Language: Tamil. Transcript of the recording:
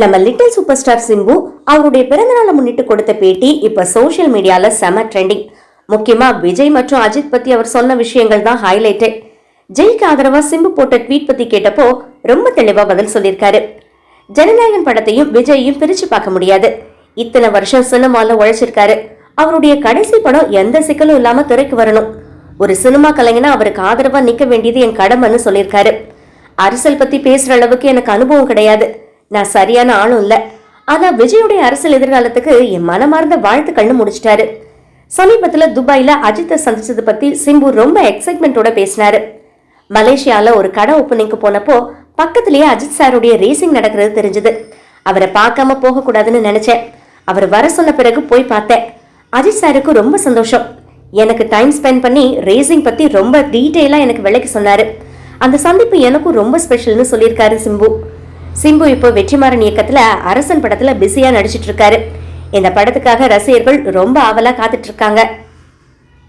நம்ம லிட்டில் சூப்பர் ஸ்டார் சிம்பு அவருடைய பிறந்தநாளை முன்னிட்டு கொடுத்த பேட்டி இப்ப சோஷியல் மீடியால செம ட்ரெண்டிங் முக்கியமா விஜய் மற்றும் அஜித் பத்தி அவர் சொன்ன விஷயங்கள் தான் ஹைலைட்டு ஜெய்க்கு ஆதரவா சிம்பு போட்ட ட்வீட் பத்தி கேட்டப்போ ரொம்ப தெளிவா பதில் சொல்லியிருக்காரு. ஜனநாயகன் படத்தையும் விஜயையும் பிரிச்சு பார்க்க முடியாது. இத்தனை வருஷம் சினிமால உழைச்சிருக்காரு. அவருடைய கடைசி படம் எந்த சிக்கலும் இல்லாம திரைக்கு வரணும். ஒரு சினிமா கலைஞனா அவருக்கு ஆதரவா நிக்க வேண்டியது என் கடமைன்னு சொல்லியிருக்காரு. அரசியல் பத்தி பேசுற அளவுக்கு எனக்கு அனுபவம் கிடையாது. நான் சரியான ஆளும் இல்லை. ஆனால் விஜயுடைய அரசியல் எதிர்காலத்துக்கு என் மனமார்ந்த வாழ்த்துக்கள்னு முடிச்சிட்டாரு. சமீபத்தில் துபாயில் அஜித்தை சந்திச்சது பற்றி சிம்பு ரொம்ப எக்ஸைட்மெண்ட்டோட பேசினாரு. மலேசியாவில் ஒரு கடை ஓப்பனிங்க்கு போனப்போ பக்கத்துலேயே அஜித் சாருடைய ரேசிங் நடக்கிறது தெரிஞ்சது. அவரை பார்க்காம போகக்கூடாதுன்னு நினச்சேன். அவர் வர சொன்ன பிறகு போய் பார்த்தேன். அஜித் சாருக்கு ரொம்ப சந்தோஷம். எனக்கு டைம் ஸ்பெண்ட் பண்ணி ரேசிங் பற்றி ரொம்ப டீட்டெயிலாக எனக்கு விளக்கி சொன்னார். அந்த சந்திப்பு எனக்கும் ரொம்ப ஸ்பெஷல்னு சொல்லியிருக்காரு சிம்பு. சிம்பு இப்போ வெற்றிமாறன் இயக்கத்துல அரசன் படத்துல பிஸியா நடிச்சிட்டு இருக்காரு. இந்த படத்துக்காக ரசிகர்கள் ரொம்ப ஆவலா காத்துட்டு இருக்காங்க.